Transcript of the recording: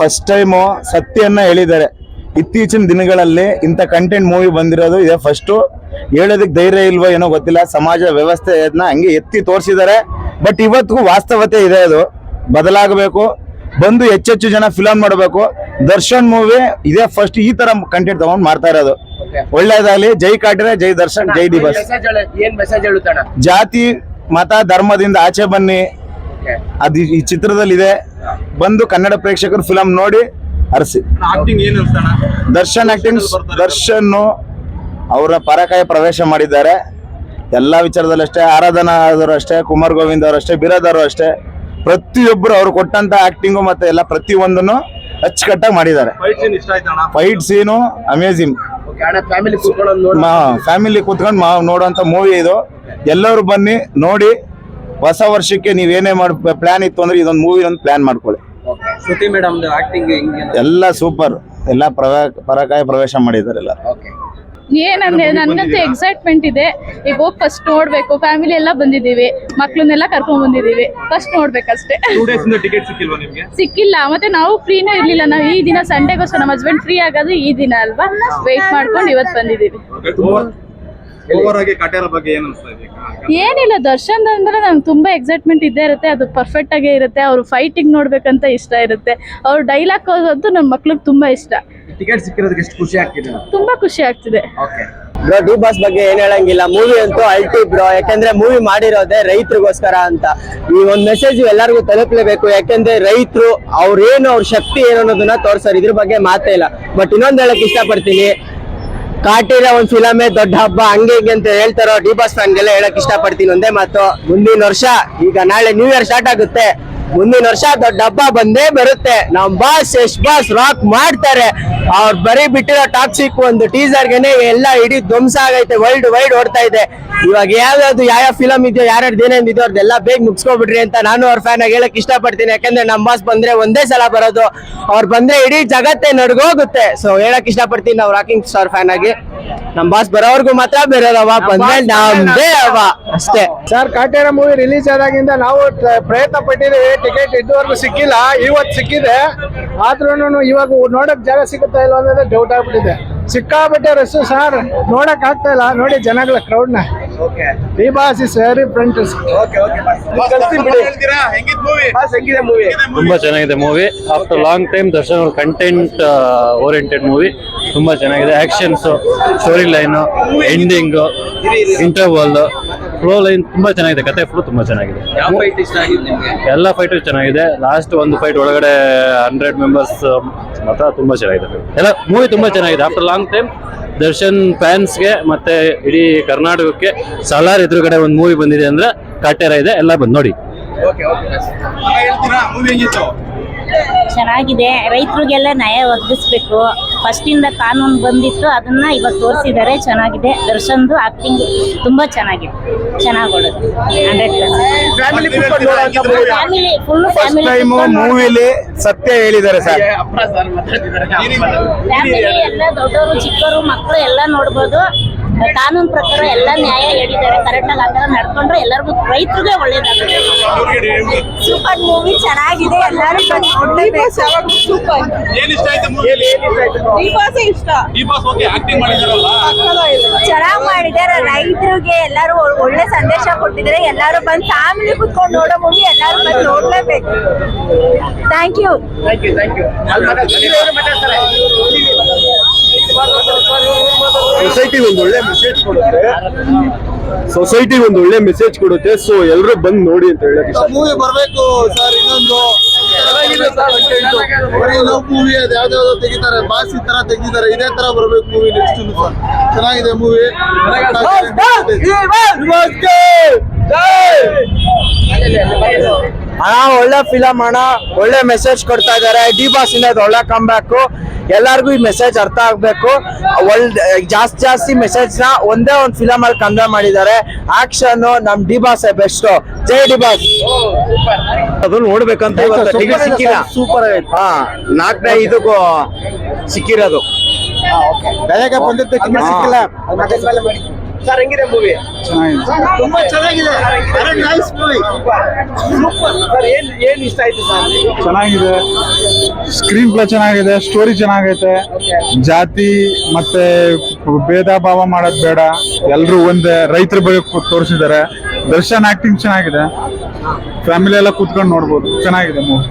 First time ಸತ್ಯನ್ನ ಹೇಳಿದ್ದಾರೆ. ಇತ್ತೀಚಿನ ದಿನಗಳಲ್ಲಿ ಇಂಥ ಕಂಟೆಂಟ್ ಮೂವಿ ಬಂದಿರೋದು ಇದೆ. ಫಸ್ಟು ಹೇಳೋದಕ್ಕೆ ಧೈರ್ಯ ಇಲ್ವೋ ಏನೋ ಗೊತ್ತಿಲ್ಲ. ಸಮಾಜ ವ್ಯವಸ್ಥೆಯನ್ನ ಹಂಗೆ ಎತ್ತಿ ತೋರಿಸಿದ್ದಾರೆ. ಬಟ್ ಇವತ್ತಿಗೂ ವಾಸ್ತವತೆ ಇದೆ ಅದು. ಬದಲಾಗಬೇಕು. ಬಂದು ಹೆಚ್ಚೆಚ್ಚು ಜನ ಫಿಲಮ್ ಮಾಡಬೇಕು ದರ್ಶನ್ ಮೂವಿ ಇದೇ. ಫಸ್ಟ್ ಈ ತರ ಕಂಟೆಂಟ್ ತಗೊಂಡು ಮಾಡ್ತಾ ಇರೋದು. ಒಳ್ಳೇದಾಗ್ಲಿ. ಜೈ ಕಾಟ್ರೆ ಜೈ ದರ್ಶನ್ ಜೈ ದಿವಸ್. ಜಾತಿ ಮತ ಧರ್ಮದಿಂದ ಆಚೆ ಬನ್ನಿ. ಅದು ಈ ಚಿತ್ರದಲ್ಲಿ ಇದೆ ಬಂದು ಕನ್ನಡ ಪ್ರೇಕ್ಷಕರು ಫಿಲಂ ನೋಡಿ ಅರಸಿ. ಆಕ್ಟಿಂಗ್ ಏನ್ ಅನ್ಸ್ತಾನ ದರ್ಶನ್ ಆಕ್ಟಿಂಗ್ ದರ್ಶನ್ ಅವರ ಪರಕಾಯ ಪ್ರವೇಶ ಮಾಡಿದ್ದಾರೆ. ಎಲ್ಲ ವಿಚಾರದಲ್ಲಿ ಅಷ್ಟೇ ಆರಾಧನಾ ಅಷ್ಟೇ ಕುಮಾರ್ ಗೋವಿಂದ್ ಅವರು ಅಷ್ಟೇ ಬಿರಾದವರು ಅಷ್ಟೇ. ಪ್ರತಿಯೊಬ್ಬರು ಅವ್ರು ಕೊಟ್ಟಂತ ಆಕ್ಟಿಂಗ್ ಮತ್ತೆ ಎಲ್ಲ ಪ್ರತಿಯೊಂದನ್ನು ಅಚ್ಚುಕಟ್ಟಾಗಿ ಮಾಡಿದ್ದಾರೆ. ಫೈಟ್ ಸೀನ್ ಇಷ್ಟ ಆಯ್ತಣ್ಣ ಫೈಟ್ ಸೀನು ಅಮೇಝಿಂಗ್ ಓಕೆ ಅಣ್ಣ ಫ್ಯಾಮಿಲಿ ಕೂತ್ಕೊಂಡು ನೋಡಿ. ಫ್ಯಾಮಿಲಿ ಕೂತ್ಕೊಂಡು ನೋಡುವಂತ ಮೂವಿ ಇದು. ಎಲ್ಲರೂ ಬನ್ನಿ ನೋಡಿ. ಹೊಸ ವರ್ಷಕ್ಕೆ ನೀವೇನೇ ಮಾಡ್ ಪ್ಲಾನ್ ಇತ್ತು ಅಂದ್ರೆ ಇದೊಂದು ಮೂವಿ ಒಂದು ಪ್ಲಾನ್ ಮಾಡ್ಕೊಳ್ಳಿ. ಶ್ರುತಿ ಮೇಡಮ್ ಆಕ್ಟಿಂಗ್ ಎಲ್ಲ ಸೂಪರ್ ಎಲ್ಲ ಪರಕಾಯ ಪ್ರವೇಶ ಮಾಡಿದ್ದಾರೆ ಎಲ್ಲ. ಏನಂದ್ರೆ ನನ್ನಂತ ಎಕ್ಸೈಟ್ಮೆಂಟ್ ಇದೆ. ಈಗ ಹೋಗಿ ಫಸ್ಟ್ ನೋಡ್ಬೇಕು. ಫ್ಯಾಮಿಲಿ ಎಲ್ಲ ಬಂದಿದೀವಿ ಮಕ್ಳನ್ನೆಲ್ಲ ಕರ್ಕೊಂಡ್ ಬಂದಿದೀವಿ ಫಸ್ಟ್ ನೋಡ್ಬೇಕಷ್ಟೇ. ಸಿಕ್ಕಿಲ್ಲ. ಮತ್ತೆ ನಾವು ಫ್ರೀನೇ ಇರ್ಲಿಲ್ಲ. ನಾವು ಈ ದಿನ ಸಂಡೆಗೋಸ್ಕರ ನಮ್ಮ ಹಸ್ಬೆಂಡ್ ಫ್ರೀ ಆಗೋದು ಈ ದಿನ ಅಲ್ವಾ? ವೆಯ್ಟ್ ಮಾಡ್ಕೊಂಡು ಇವತ್ತು ಬಂದಿದ್ದೀವಿ. ಓವರ್ ಆಗಿ ಕಟ್ಯಾರ ಬಗ್ಗೆ ಏನ್ ಅನ್ಸ್ತಾ ಇದೆ? ಏನಿಲ್ಲ ದರ್ಶನ್ ಅಂದ್ರೆ ನಂಗೆ ತುಂಬಾ ಎಕ್ಸೈಟ್ಮೆಂಟ್ ಇದ್ದೇ ಇರುತ್ತೆ ಅದು ಪರ್ಫೆಕ್ಟ್ ಆಗೇ ಇರುತ್ತೆ ಅವ್ರು ಫೈಟಿಂಗ್ ನೋಡ್ಬೇಕಂತ ಇಷ್ಟ ಇರುತ್ತೆ. ಅವ್ರ ಡೈಲಾಗ್ ಅಂತೂ ನನ್ನ ಮಕ್ಳಿಗೆ ತುಂಬಾ ಇಷ್ಟ. ಟಿಕೆಟ್ ಸಿಕ್ಕಿರೋದಕ್ಕೆ ಎಷ್ಟು ಖುಷಿ ಆಗ್ತಿದೆ? ತುಂಬಾ ಖುಷಿ ಆಗ್ತಿದೆ. ಓಕೆ ಬ್ರೋ ಡಿ ಬಾಸ್ ಬಗ್ಗೆ ಏನ್ ಹೇಳಂಗಿಲ್ಲ ಮೂವಿ ಅಂತೂ ಅಲ್ಟಿ ಬ್ರೋ ಯಾಕಂದ್ರೆ ಮೂವಿ ಮಾಡಿರೋದೆ ರೈತರಿಗೋಸ್ಕರ ಅಂತ. ಈ ಒಂದ್ ಮೆಸೇಜ್ ಎಲ್ಲರಿಗೂ ತಲುಪಲೇಬೇಕು ಯಾಕಂದ್ರೆ ರೈತರು ಅವ್ರೇನು ಅವ್ರ ಶಕ್ತಿ ಏನು ಅನ್ನೋದನ್ನ ತೋರ್ಸಾರ ಇದ್ರ ಬಗ್ಗೆ ಮಾತೇ ಇಲ್ಲ. ಬಟ್ ಇನ್ನೊಂದ್ ಹೇಳಕ್ ಇಷ್ಟಪಡ್ತೀನಿ ಕಾಟಿರ ಒಂದ್ ಫಿಲಮೇ ದೊಡ್ಡ ಹಬ್ಬ. ಹಂಗೆ ಹಿಂಗೆ ಅಂತ ಹೇಳ್ತಾರೋ ಡಿ ಬಾಸ್ ಫ್ಯಾನ್ಗೆಲ್ಲ ಹೇಳಕ್ ಇಷ್ಟಪಡ್ತೀನಿ ಒಂದೇ ಮಾತು. ಮುಂದಿನ ವರ್ಷ, ಈಗ ನಾಳೆ ನ್ಯೂ ಇಯರ್ ಸ್ಟಾರ್ಟ್ ಆಗುತ್ತೆ. ಮುಂದಿನ ವರ್ಷ ದೊಡ್ಡ ಹಬ್ಬ ಬಂದೇ ಬರುತ್ತೆ. ನಮ್ ಬಾಸ್ ಯಶ್ ಬಾಸ್ ರಾಕ್ ಮಾಡ್ತಾರೆ. ಅವ್ರು ಬರೀ ಬಿಟ್ಟಿರೋ ಟಾಕ್ಸಿಕ್ ಒಂದು ಟೀಸರ್ಗೆನೆ ಎಲ್ಲ ಇಡೀ ಧ್ವಂಸ ಆಗೈತೆ ವರ್ಲ್ಡ್ ವೈಡ್ ಓಡ್ತಾ ಇದೆ. ಇವಾಗ ಯಾವ್ಯಾವ್ದು ಯಾವ ಫಿಲಮ್ ಇದೆಯೋ ಯಾರ್ಯಾರು ಏನೇನ್ ಇದೆಯೋ ಅವ್ರದ್ದೆಲ್ಲ ಬೇಗ ಮುಗಿಸ್ಕೊಬಿಡ್ರಿ ಅಂತ ನಾನು ಅವ್ರ ಫ್ಯಾನ್ ಆಗಿ ಹೇಳಕ್ ಇಷ್ಟಪಡ್ತೀನಿ. ಯಾಕಂದ್ರೆ ನಮ್ಮ ಬಾಸ್ ಬಂದ್ರೆ ಒಂದೇ ಸಲ ಬರೋದು. ಅವ್ರು ಬಂದ್ರೆ ಇಡೀ ಜಗತ್ತೇ ನಡ್ಗೋಗುತ್ತೆ. ಸೊ ಹೇಳಕ್ ಇಷ್ಟಪಡ್ತೀನಿ ನಾವು ರಾಕಿಂಗ್ ಸ್ಟಾರ್ ಫ್ಯಾನ್ ಆಗಿ. ನಮ್ ಬಾಸ್ ಬರೋವರ್ಗು ಮಾತ್ರ ಬೇರೆದವ ಬಂದ್ರೆ ನಮ್ದೇ ಅವ ಅಷ್ಟೇ. ಸರ್ ಕಾಟೇರ ಮೂವಿ ರಿಲೀಸ್ ಆದಾಗಿಂದ ನಾವು ಪ್ರಯತ್ನ ಪಟ್ಟಿದ್ದೀವಿ ಟಿಕೆಟ್ ಇದುವರೆಗೂ ಸಿಕ್ಕಿಲ್ಲ ಇವತ್ತು ಸಿಕ್ಕಿದೆ. ಆದ್ರೂ ಇವಾಗ ನೋಡಕ್ ಜಾಗ ಸಿಗುತ್ತಾ ಇಲ್ಲ ಅನ್ನೋದೇ ಡೌಟ್ ಆಗ್ಬಿಟ್ಟಿದೆ. ಸಿಕ್ಕಾಬಿಟ್ಟೆ ರಸ್ಸು ಸರ್ ನೋಡಕ್ ಆಗ್ತಾ ಇಲ್ಲ. ನೋಡಿ ಜನಗಳ ಕ್ರೌಡ್ನ. Okay D boss is very friend okay okay ಹೇಳ್ತೀರಾ? ಹೆಂಗಿದ್ ಮೂವಿ ಹೆಂಗಿದೆ ಮೂವಿ ತುಂಬಾ ಚೆನ್ನಾಗಿದೆ movie after long time Darshan ಅವ್ರ ಕಂಟೆಂಟ್ ಓರಿಯೆಂಟೆಡ್ ಮೂವಿ ತುಂಬಾ ಚೆನ್ನಾಗಿದೆ. Actions story line ending interval flow line ತುಂಬಾ ಚೆನ್ನಾಗಿದೆ. ಕತೆ ಫ್ಲೋ ತುಂಬಾ ಚೆನ್ನಾಗಿದೆ. ಯಾವ ಫೈಟ್ ಇಷ್ಟ ಆಗಿದೆ ನಿಮ್ಗೆ? ಎಲ್ಲ ಫೈಟ್ ಚೆನ್ನಾಗಿದೆ. ಲಾಸ್ಟ್ ಒಂದು ಫೈಟ್ ಒಳಗಡೆ ಹಂಡ್ರೆಡ್ ಮೆಂಬರ್ಸ್ ಮಾತ್ರ ತುಂಬಾ ಚೆನ್ನಾಗಿದೆ. ಎಲ್ಲ ಮೂವಿ ತುಂಬಾ ಚೆನ್ನಾಗಿದೆ. ಆಫ್ಟರ್ ಲಾಂಗ್ ಟೈಮ್ ದರ್ಶನ್ ಫ್ಯಾನ್ಸ್ಗೆ ಮತ್ತೆ ಇಡೀ ಕರ್ನಾಟಕಕ್ಕೆ ಸಲಾರ್ ಎದುರುಗಡೆ ಒಂದು ಮೂವಿ ಬಂದಿದೆ ಅಂದ್ರೆ ಕಾಟೇರ ಇದೆ ಎಲ್ಲ ಬಂದು ನೋಡಿ. ಓಕೆ ಓಕೆ ಹೇಳ್ತೀರಾ? ಮೂವಿ ಹೆಂಗಿತ್ತು? ಚೆನ್ನಾಗಿದೆ. ರೈತರಿಗೆಲ್ಲ ನ್ಯಾಯ ಒದಗಿಸ್ಬೇಕು. ಫಸ್ಟಿಂದ ಕಾನೂನು ಬಂದಿತ್ತು ಅದನ್ನ ಇವಾಗ ತೋರಿಸಿದ್ದಾರೆ. ಚೆನ್ನಾಗಿದೆ. ದರ್ಶನ್ದು ಆಕ್ಟಿಂಗ್ ತುಂಬಾ ಚೆನ್ನಾಗಿದೆ. ಚೆನ್ನಾಗಿ ಓಡುತ್ತೆ hundred family full first family ಮೂವಿಲಿ ಸತ್ಯ ಹೇಳಿದ್ದಾರೆ ಸರ್. ಫ್ಯಾಮಿಲಿ ಎಲ್ಲ ದೊಡ್ಡವರು ಚಿಕ್ಕವರು ಮಕ್ಕಳು ಎಲ್ಲ ನೋಡ್ಬೋದು. ಕಾನೂನು ಪ್ರಕಾರ ಎಲ್ಲ ನ್ಯಾಯ ಹೇಳಿದ್ದಾರೆ. ಕರೆಕ್ಟಾಗಿ ಆ ಥರ ನಡ್ಕೊಂಡ್ರೆ ಎಲ್ಲರಿಗೂ ರೈತರಿಗೆ ಒಳ್ಳೇದಾಗುತ್ತೆ. ಸೂಪರ್ ಮೂವಿ ಚೆನ್ನಾಗಿದೆ ಎಲ್ಲರೂ ಸೂಪರ್. ಏನ್ ಇಷ್ಟ ಆಯ್ತು ಮೂವಿಲಿ ದೀಪಾಸೆ ಇಷ್ಟ ಈ ಬಾಸ್ ಓಕೆ ಆಕ್ಟಿಂಗ್ ಮಾಡಿದಾರಲ್ಲ? ಚೆನ್ನಾಗಿ ಮಾಡಿದ್ದಾರೆ. ರೈತರಿಗೆ ಎಲ್ಲರೂ ಒಳ್ಳೆ ಸಂದೇಶ ಕೊಟ್ಟಿದ್ದಾರೆ. ಎಲ್ಲರೂ ಬಂದು ಫ್ಯಾಮಿಲಿ ಕುತ್ಕೊಂಡು ನೋಡೋ ಮೂವಿ ಎಲ್ಲರೂ ಬಂದು ನೋಡ್ಲೇಬೇಕು. Thank you thank you thank you society ಒಂದು ಒಳ್ಳೆ ಮೆಸೇಜ್ ಕೊಡುತ್ತೆ. ಸೊಸೈಟಿ ಒಂದು ಒಳ್ಳೆ ಮೆಸೇಜ್ ಕೊಡುತ್ತೆ. ಸೊ ಎಲ್ಲರೂ ಬಂದು ನೋಡಿ ಅಂತ ಹೇಳಕ್ ಇಷ್ಟ. ಮೂವಿ ಬರಬೇಕು ಸರ್ ಇನ್ನೊಂದು. ಮೂವಿ ಅದು ಯಾವ್ದಾವ್ದೋ ತೆಗಿತಾರೆ ಬಾಸ್ ಈ ತರ ತೆಗಿತಾರೆ ಇದೇ ತರ ಬರ್ಬೇಕು ಮೂವಿ ನೆಕ್ಸ್ಟ್ ಸರ್ ಚೆನ್ನಾಗಿದೆ ಮೂವಿ ಅಣ್ಣ ಒಳ್ಳೆ ಫಿಲಮ್ ಅಣ್ಣ ಒಳ್ಳೆ ಮೆಸೇಜ್ ಕೊಡ್ತಾ ಇದಾರೆ ಡಿ ಬಾಸ್ ಇಂದ ಇದು ಒಳ್ಳೆ ಕಮ್ ಎಲ್ಲಾರ್ಗು ಈ ಮೆಸೇಜ್ ಅರ್ಥ ಆಗ್ಬೇಕು. ಒಳ್ಳೆ ಜಾಸ್ತಿ ಜಾಸ್ತಿ ಮೆಸೇಜ್ನ ಒಂದೇ ಒಂದು ಫಿಲಮ್ ಅಲ್ಲಿ ಕನ್ವೆ ಮಾಡಿದ್ದಾರೆ. ಆಕ್ಷನ್ ನಮ್ ಡಿಬಾಸ್ ಬೆಸ್ಟ್ ಜೈ ಡಿಬಾಸ್ ಅದು ನೋಡ್ಬೇಕಂತ ಟಿಕೆಟ್ ಸಿಕ್ಕಿಲ್ಲ. ಸೂಪರ್ ಹಾ ನಾಲ್ಕನೇ ಇದಕ್ಕೂ ಸಿಕ್ಕಿರೋದು. ಬೆಳಗ್ಗೆ ಬಂದಿದ್ದ ಸಿಕ್ಕಿಲ್ಲ. ಸರ್ ಹೆಂಗಿದೆ ಮೂವಿ ಚೆನ್ನಾಗಿದೆ. ತುಂಬಾ ಚೆನ್ನಾಗಿದೆ. ಸೂಪರ್ ಸರ್ ಏನ್ ಏನ್ ಇಷ್ಟ ಆಯ್ತು ಸರ್ ಚೆನ್ನಾಗಿದೆ. ಸ್ಕ್ರೀನ್ ಪ್ಲೇ ಚೆನ್ನಾಗಿದೆ ಸ್ಟೋರಿ ಚೆನ್ನಾಗೈತೆ. ಜಾತಿ ಮತ್ತೆ ಭೇದ ಭಾವ ಮಾಡೋದ್ ಬೇಡ. ಎಲ್ರು ಒಂದೇ ರೈತರ ಬಗ್ಗೆ ತೋರಿಸಿದ್ದಾರೆ. ದರ್ಶನ್ ಆಕ್ಟಿಂಗ್ ಚೆನ್ನಾಗಿದೆ. ಫ್ಯಾಮಿಲಿ ಎಲ್ಲ ಕೂತ್ಕೊಂಡು ನೋಡ್ಬೋದು. ಚೆನ್ನಾಗಿದೆ ಮೂವಿ